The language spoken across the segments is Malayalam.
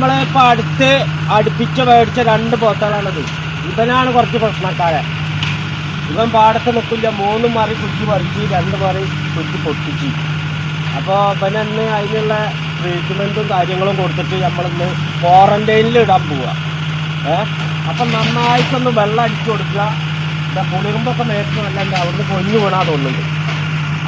നമ്മളിപ്പോ അടുത്ത് അടുപ്പിച്ച് മേടിച്ച രണ്ട് പോത്തകളാണത് ഇവനാണ് കുറച്ച് പ്രശ്നക്കാരെ. ഇവൻ പാടത്ത് നിൽക്കില്ല. മൂന്ന് മറി കുറ്റി പറിച്ച് രണ്ട് മറി കുറ്റി പൊട്ടിച്ച്. അപ്പോൾ ഇവനെന്ന് അതിനുള്ള ട്രീറ്റ്മെന്റും കാര്യങ്ങളും കൊടുത്തിട്ട് നമ്മളിന്ന് ക്വാറന്റൈനിൽ ഇടാൻ പോവുക ഏ? അപ്പം നന്നായിട്ടൊന്ന് വെള്ളം അടിച്ചു കൊടുക്കുക. എന്താ പുളികുമ്പൊക്കെ മേത്ത് നല്ല അവിടുന്ന് കൊഞ്ഞു വീണാ തോന്നുന്നുണ്ട്.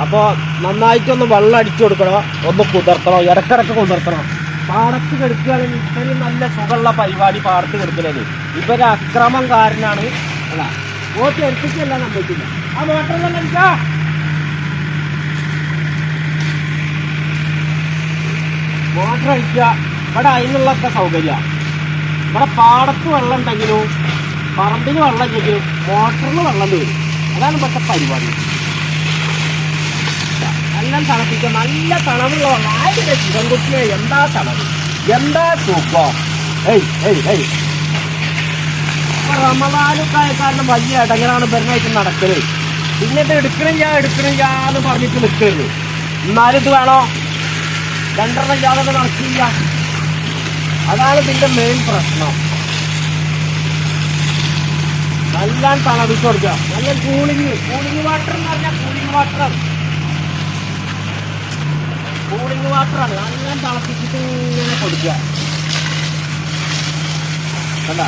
അപ്പോൾ നന്നായിട്ടൊന്ന് വെള്ളം അടിച്ചു കൊടുക്കണം. ഒന്ന് കുതിർത്തണം. ഇടക്കിടക്ക് കുതിർത്തണം. പാടത്ത് കെടുക്കുകയാണെങ്കിൽ ഇത്രയും നല്ല സുഖമുള്ള പരിപാടി പാടത്ത് കെടുക്കുന്നത് ഇവരെ അക്രമം കാരനാണ്. അല്ല വോട്ട് എടുപ്പിച്ചല്ല സംഭവിക്കില്ല ആ മോട്ടറെല്ലാം അടിക്കാ മോട്ടർ അടിക്കുക. ഇവിടെ അതിനുള്ളൊക്കെ സൗകര്യമാണ് ഇവിടെ പാടത്ത് വെള്ളം ഉണ്ടെങ്കിലും പറമ്പിന് വെള്ളം ഇല്ലെങ്കിലും മോട്ടറിന് വെള്ളം വരും. അതാണ് ഇവിടുത്തെ പരിപാടി. നല്ല തണുപ്പിക്കുക. നല്ല തണവുള്ള വെള്ളം ആരുടെ ശിവൻകുട്ടിയെ എന്താ തണവ് എന്താ സുഖം? ഏയ് ഏയ് ഏയ്. റമദാനൊക്കെ വലിയ ഇടങ്ങനാണ് പെരുന്നായിട്ട് നടക്കൽ. ഇങ്ങനത്തെ എടുക്കണം ഞാൻ എടുക്കണം ഞാൻ എന്ന് പറഞ്ഞിട്ട് നിൽക്കരുത് എന്നാലും ഇത് വേണോ? രണ്ടെണ്ണം യാതൊക്കെ നടക്കില്ല. അതാണ് ഇതിന്റെ മെയിൻ പ്രശ്നം. നല്ല തണവിച്ചു കൊടുക്കുക. നല്ല കൂളിങ് കൂളിങ് വാട്ടർ എന്ന് പറഞ്ഞാൽ കൂളിങ് വാട്ടർ കൂളിങ് വാട്ടറാണ് നല്ല തിളപ്പിച്ചിട്ട് ഇങ്ങനെ കൊടുക്കുക. കണ്ട?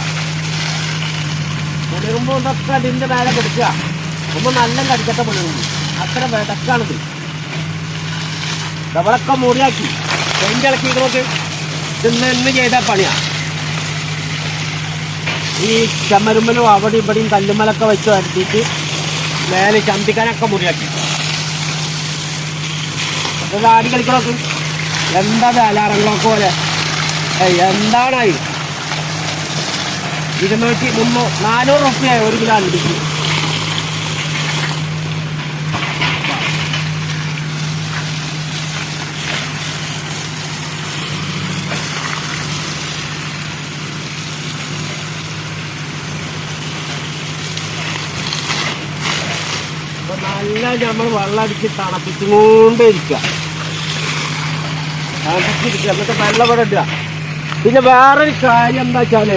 പുളികുമ്പോൾ ഇതൊക്കെ അതിന്റെ മേലെ കൊടുക്കുക. ഒന്ന് നല്ല കടിക്കട്ടെ പുളികുമ്പോ അത്ര വിടക്കാണിത് ഡബിളൊക്കെ മുറിയാക്കി. പെയിന്റ് ഇളക്കി നോക്ക്. ഇന്ന് ഇന്ന് ചെയ്ത പണിയാ. ഈ ചമ്മരുമ്പലും അവിടെ ഇവിടെയും കല്ലുമ്മലൊക്കെ വെച്ച് വരുത്തിയിട്ട് മേലെ ചന്തിക്കാനൊക്കെ മുറിയാക്കി. ആടി കളിക്കണോക്ക്? എന്താ അലാറങ്ങളൊക്കെ പോലെ? എന്താണായി? ഇരുന്നൂറ്റി മുന്നൂറ് നാനൂറ് റുപ്യ ഒരു കിലോ അണ്ടിക്ക് നല്ല നമ്മൾ വെള്ളം അടിച്ച് തണുപ്പിച്ചുകൊണ്ടേ ഇരിക്കുക തണുപ്പിച്ചിരിക്കുക. എന്നിട്ട് വെള്ളം ഇവിടെ ഇടുക. പിന്നെ വേറൊരു കാര്യം എന്താ വെച്ചാൽ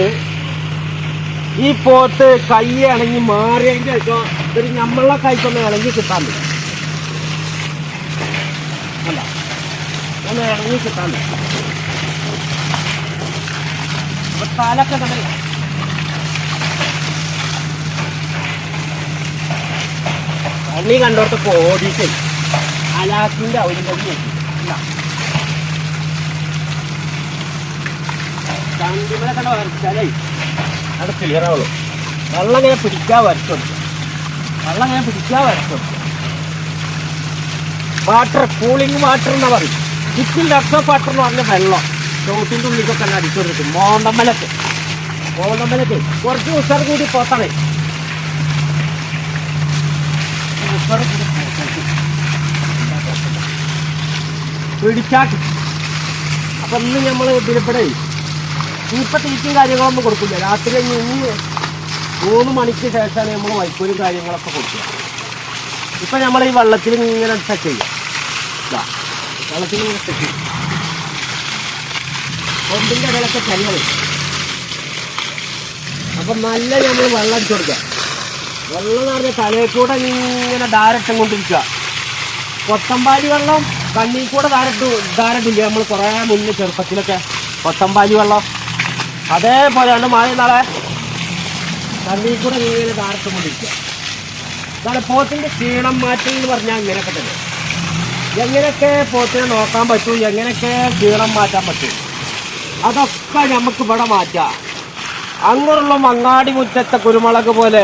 ഈ പോത്ത് കൈ ഇണങ്ങി മാറിയെങ്കിൽ ഇപ്പൊ ഒരു നമ്മളെ കൈക്കൊന്ന് ഇണങ്ങി കിട്ടാൻ പറ്റും അല്ല ഒന്ന് ഇണങ്ങി കിട്ടാൻ പറ്റും തലക്കെ കണ്ടല്ല പള്ളി കണ്ടോടത്ത് ഓടിയിട്ട് അലാക്കിന്റെ അവരിന്റെ ചന്തിമല കണ്ട വരച്ചാലേ അത് ക്ലിയർ ആവുള്ളൂ. വെള്ളം ഇങ്ങനെ പിടിക്കാൻ വരച്ചുണ്ട് വെള്ളം ഇങ്ങനെ പിടിക്കാൻ വരച്ചുണ്ട് വാട്ടർ കൂളിംഗ് വാട്ടർ എന്ന് പറയും. ചുറ്റും ലക്ഷം വാട്ടർ എന്ന് പറഞ്ഞ വെള്ളം. ചോട്ടിന്റെ ഉള്ളിലൊക്കെ തന്നെ അടിച്ചുകൊണ്ടിരിക്കും മോണ്ടമ്മലൊക്കെ മോണ്ടമ്മലൊക്കെ കുറച്ച് ഉഷാർ കൂടി പോത്തണേ ഉഷാർ കൂടി പോത്തണേ. പിടിച്ചാട്ട് അപ്പൊ ഇന്ന് നമ്മൾ വിലപ്പെടേ ഇപ്പൊ തീറ്റും കാര്യങ്ങളൊന്നും കൊടുക്കില്ല. രാത്രി കഴിഞ്ഞ് ഇനി മൂന്ന് മണിക്ക് ശേഷമാണ് നമ്മൾ വൈക്കോലും കാര്യങ്ങളൊക്കെ കൊടുക്കുക. ഇപ്പൊ നമ്മൾ ഈ വെള്ളത്തിൽ ഇങ്ങനെ സെറ്റ് ചെയ്യും. വെള്ളത്തിൽ ഇങ്ങനെ സെറ്റ് ചെയ്യും. കൊമ്പിന്റെ ഇടയിലൊക്കെ ചെല്ലണം അപ്പൊ നല്ല നമ്മൾ വെള്ളം അടിച്ചു കൊടുക്കുക. വെള്ളം എന്ന് പറഞ്ഞാൽ തലയിൽ കൂടെ ഇങ്ങനെ ധാരട്ടം കൊണ്ടിരിക്കുക കൊത്തമ്പാലി വെള്ളം കണ്ണിൽ കൂടെ ധാരട്ടു ധാരട്ടില്ല നമ്മൾ കുറേ മുന്നേ ചെറുപ്പത്തിലൊക്കെ കൊത്തമ്പാലി വെള്ളം. അതേപോലെയാണ് മഴ നാളെ കണ്ണിൽ കൂടെ ഇങ്ങനെ ധാരട്ടം കൊണ്ടിരിക്കുക നാളെ പോത്തിന്റെ ക്ഷീണം മാറ്റം എന്ന് പറഞ്ഞാൽ ഇങ്ങനെയൊക്കെ തന്നെ. എങ്ങനെയൊക്കെ പോത്തിനെ നോക്കാൻ പറ്റൂ? എങ്ങനെയൊക്കെ ക്ഷീണം മാറ്റാൻ പറ്റൂ? അതൊക്കെ നമുക്ക് ഇവിടെ മാറ്റാം. അങ്ങനെയുള്ള മങ്ങാടി മുറ്റത്തെ കുരുമുളക് പോലെ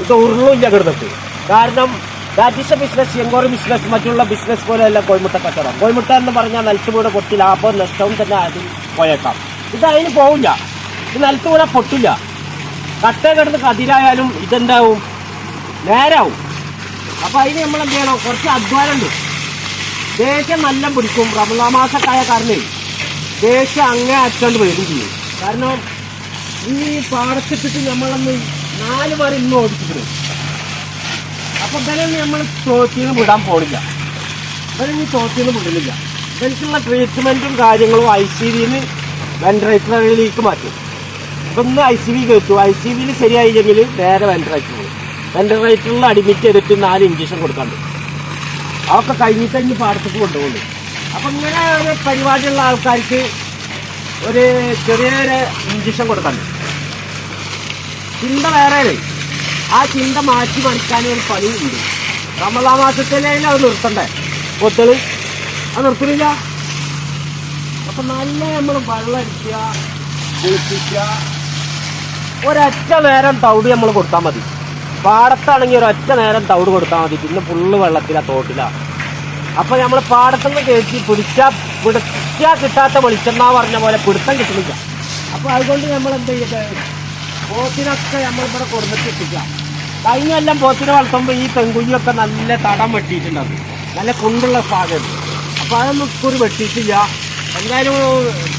ഇത് ഉരുളില്ല കിടന്നിട്ട് കാരണം ദാറ്റ് ബിസിനസ് എങ്കോറ് ബിസിനസ് മറ്റുള്ള ബിസിനസ് പോലെയല്ല കോഴിമുട്ട കച്ചവടം. കോഴിമുട്ട എന്ന് പറഞ്ഞാൽ നിലത്തുകൂടെ പൊട്ടി ലാഭവും നഷ്ടവും തന്നെ അതിൽ പോയേക്കാം. ഇത് അതിന് പോവില്ല. ഇത് നിലത്തുകൂടെ പൊട്ടില്ല. കട്ട കിടന്ന് കതിരായാലും ഇതെന്താവും? നേരാവും. അപ്പോൾ അതിന് നമ്മൾ എന്ത് ചെയ്യണം? കുറച്ച് അധ്വാനമുണ്ട്. ദേഷ്യം നല്ല പിടിക്കും. റമലാമാസക്കായ കാരണേ ദേഷ്യം അങ്ങേ അച്ചോണ്ട് വരും ചെയ്യും. കാരണം ഈ പാടത്തിട്ടിട്ട് നമ്മളൊന്ന് നാല് പേർ ഇന്ന് ഓടിച്ചിട്ടുണ്ട്. അപ്പൊ ഇവരൊന്നും നമ്മൾ തോറ്റിന്ന് വിടാൻ പോണില്ല. ഇവരൊന്നും തോറ്റിന്ന് വിടുന്നില്ല. ഇവർക്കുള്ള ട്രീറ്റ്മെന്റും കാര്യങ്ങളും ഐ സി ഡിന്ന് വെന്റിലേറ്ററുകളിലേക്ക് മാറ്റും. അപ്പം ഇന്ന് ഐ സി വി കയറ്റു ഐ സി വിയിൽ ശരിയായില്ലെങ്കിൽ നേരെ വെന്റിലേറ്റർ പോകും. വെന്റിലേറ്ററിൽ അഡ്മിറ്റ് ചെയ്തിട്ട് നാല് ഇഞ്ചക്ഷൻ കൊടുക്കാണ്ട്. അതൊക്കെ കഴിഞ്ഞിട്ട് ഇനി പാടത്തേക്ക് കൊണ്ടുപോകുന്നു അപ്പം ഇങ്ങനെ ഒരു പരിപാടിയുള്ള ആൾക്കാർക്ക് ഒരു ചെറിയൊരു ഇഞ്ചക്ഷൻ കൊടുക്കാണ്ട്. ചിന്ത വേറെ ആ ചിന്ത മാറ്റി മറിക്കാൻ ഒരു പണി ഉണ്ട് റമദാ മാസത്തിലേ അത് നിർത്തണ്ടേ? കൊത്തൾ അത് നിർത്തുന്നില്ല അപ്പൊ നല്ല നമ്മൾ വെള്ളമടിക്കുക കുളിപ്പിക്കുക. ഒരൊറ്റ നേരം തൗട് നമ്മൾ കൊടുത്താൽ മതി. പാടത്താണെങ്കിൽ ഒരൊറ്റ നേരം തൗട് കൊടുത്താൽ മതി. പിന്നെ ഫുള്ള് വെള്ളത്തിലാ തോട്ടിലാ. അപ്പൊ നമ്മൾ പാടത്തുനിന്ന് കയറ്റി പിടിച്ചാ പിടിച്ചാ കിട്ടാത്ത വെളിച്ചെണ്ണ പറഞ്ഞ പോലെ പിടുത്തം കിട്ടുന്നില്ല അപ്പൊ അതുകൊണ്ട് നമ്മൾ എന്ത് ചെയ്യട്ടെ? പോത്തിനൊക്കെ നമ്മൾ ഇവിടെ കൊടുത്തിട്ട് എത്തിക്കാം കഴിഞ്ഞ എല്ലാം പോത്തിനെ വളർത്തുമ്പോൾ ഈ പെൺകുഞ്ഞൊക്കെ നല്ല തടം വെട്ടിയിട്ടുണ്ടാവും. നല്ല കുണ്ടുള്ള സാധനം. അപ്പോൾ അതൊന്നും ഇക്കുറി വെട്ടിയിട്ടില്ല. എന്തായാലും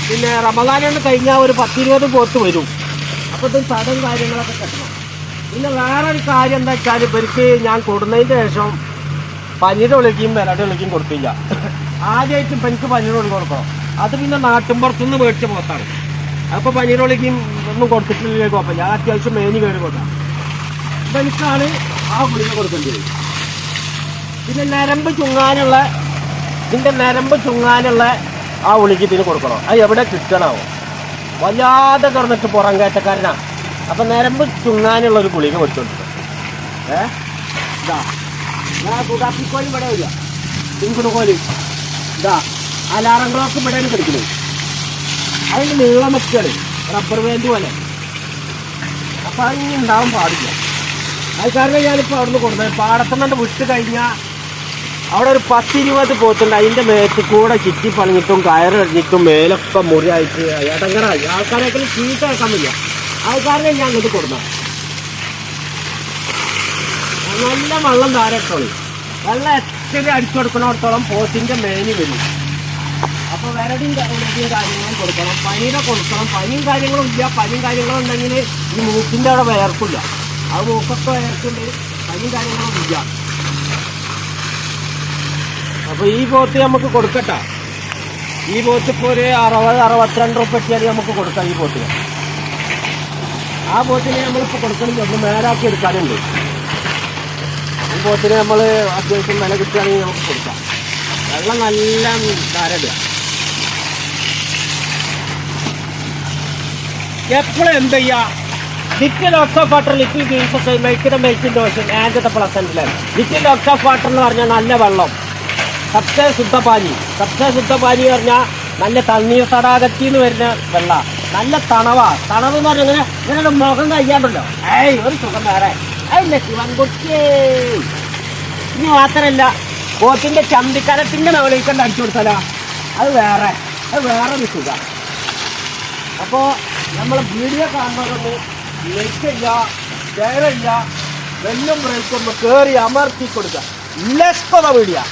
പിന്നെ റമദാനാണ് കഴിഞ്ഞാൽ ഒരു പത്തിരുപത് പോത്ത് വരും. അപ്പോൾ ഇത് തടം കാര്യങ്ങളൊക്കെ കിട്ടണം. പിന്നെ വേറൊരു കാര്യം എന്താ വെച്ചാൽ ഇവർക്ക് ഞാൻ കൊടുന്നതിന് ശേഷം പനിയുടെ വിളിക്കും വിലയുടെ വിളിക്കും കൊടുത്തില്ല. ആദ്യമായിട്ട് ഇപ്പം വിളി കൊടുക്കണം. അത് പിന്നെ നാട്ടിൻപുറത്തുനിന്ന് മേടിച്ച പോത്താണ്. അപ്പോൾ പനിയുടെ വിളിക്കും ഒന്നും കൊടുത്തിട്ടില്ല കുഴപ്പമില്ല ഞാൻ അത്യാവശ്യം മേനി കയറി കൊടുക്കാം അപ്പം എനിക്കാണ് ആ ഗുളിക കൊടുക്കേണ്ടത്. പിന്നെ നരമ്പ് ചുങ്ങാനുള്ള ഇതിന്റെ നരമ്പ് ചുങ്ങാനുള്ള ആ ഗുളിക ഇതിന് കൊടുക്കണം. അത് എവിടെ കിട്ടണമാവും വല്ലാതെ കിടന്നിട്ട് പുറം കയറ്റക്കാരനാ അപ്പം നരമ്പ് ചുങ്ങാനുള്ള ഒരു ഗുളിക കൊടുത്തോണ്ട് ഏ? ഇതാ. ഞാൻ ഇവിടെ വരിക. ഇൻകുണുകോലി. ഇതാ. അലാറം ക്ലോക്ക് ഇവിടെയാണ് കിടക്കുന്നത്. അതിന് നീളം വെച്ചാണ് റബ്ബർ ബാൻഡ് പോലെ. അപ്പോൾ അങ്ങനെ ഉണ്ടാവാൻ പാടില്ല. അത് കാരണം ഞാനിപ്പോൾ നിന്ന് കൊടുത്തത് പാടത്തുനിന്ന് വിട്ട് കഴിഞ്ഞാൽ അവിടെ ഒരു പത്തിരുപത് പോത്തുണ്ട്. അതിന്റെ മേത്ത് കൂടെ ചുറ്റി പണിഞ്ഞിട്ടും കയറിഞ്ഞിട്ടും മേലൊക്കെ മുറിയായിട്ട് ഇടങ്ങറായി ആൾക്കാരെയൊക്കെ ചീത്ത വയ്യ. അത് കാരണം ഞാൻ അങ്ങോട്ട് കൊടുത്തത് നല്ല വെള്ളം ധാരട്ടോളി വെള്ളം എത്ര അടിച്ചു കൊടുക്കണോടത്തോളം പോത്തിന്റെ മേനി വരും. അപ്പൊ വരടിയും ഉണക്കിയും കാര്യങ്ങളും കൊടുക്കണം. പനിയുടെ കൊടുക്കണം. പനിയും കാര്യങ്ങളും ഇല്ല. പനിയും കാര്യങ്ങളും ഉണ്ടെങ്കിൽ ഈ മൂക്കിന്റെ അവിടെ വയർക്കില്ല അത് മൂക്കൊക്കെ വയർക്കുണ്ട് പനിയും കാര്യങ്ങളും ഇല്ല. അപ്പൊ ഈ പോത്ത് നമുക്ക് കൊടുക്കട്ട. ഈ പോത്ത് ഇപ്പോൾ ഒരു അറുപത് അറുപത്തിരണ്ട് റുപ്യ നമുക്ക് കൊടുക്കാം ഈ പോത്തിന്. ആ പോത്തിനെ നമ്മളിപ്പോൾ കൊടുക്കണമെങ്കിൽ ഒന്ന് മേലാക്കി എടുക്കാനുണ്ട്. ഈ പോത്തിന് നമ്മൾ അത്യാവശ്യം വില കിട്ടുകയാണെങ്കിൽ നമുക്ക് കൊടുക്കാം. വെള്ളം നല്ല ധാരടുക എപ്പോഴും എന്ത് ചെയ്യുക little ox of water little greens മെയ്ക്കിന്റെ മെയ്ക്കിന്റെ ocean and the pleasant little ox of water എന്ന് പറഞ്ഞാൽ നല്ല വെള്ളം. സബ്സേ ശുദ്ധപാനി സബ്സേ ശുദ്ധപാനി പറഞ്ഞാൽ നല്ല തണ്ണീർ തടാകത്തിൽ നിന്ന് വരുന്ന വെള്ള. നല്ല തണവാ. തണവ് എന്ന് പറഞ്ഞാൽ ഇങ്ങനെ ഇങ്ങനെ മുഖം കഴിയാണ്ടല്ലോ. ഏയ് ഒരു സുഖം വേറെ. അതില്ല ശിവൻകുട്ടി ഇനി മാത്രമല്ല കോത്തിന്റെ ചന്തിക്കരത്തിന്റെ മുകളിലേക്കണ്ട് അടിച്ചു കൊടുത്താലോ. അത് വേറെ. അത് വേറെ ഒരു സുഖം. അപ്പോൾ നമ്മൾ വീഡിയോ കാണുന്നതൊന്ന് ലൈക്ക് ചെയ്യുക ഷെയർ വെല്ലും ബ്രേക്കും കയറി അമർത്തി കൊടുക്കുക. ലെസ്പത വീഡിയോ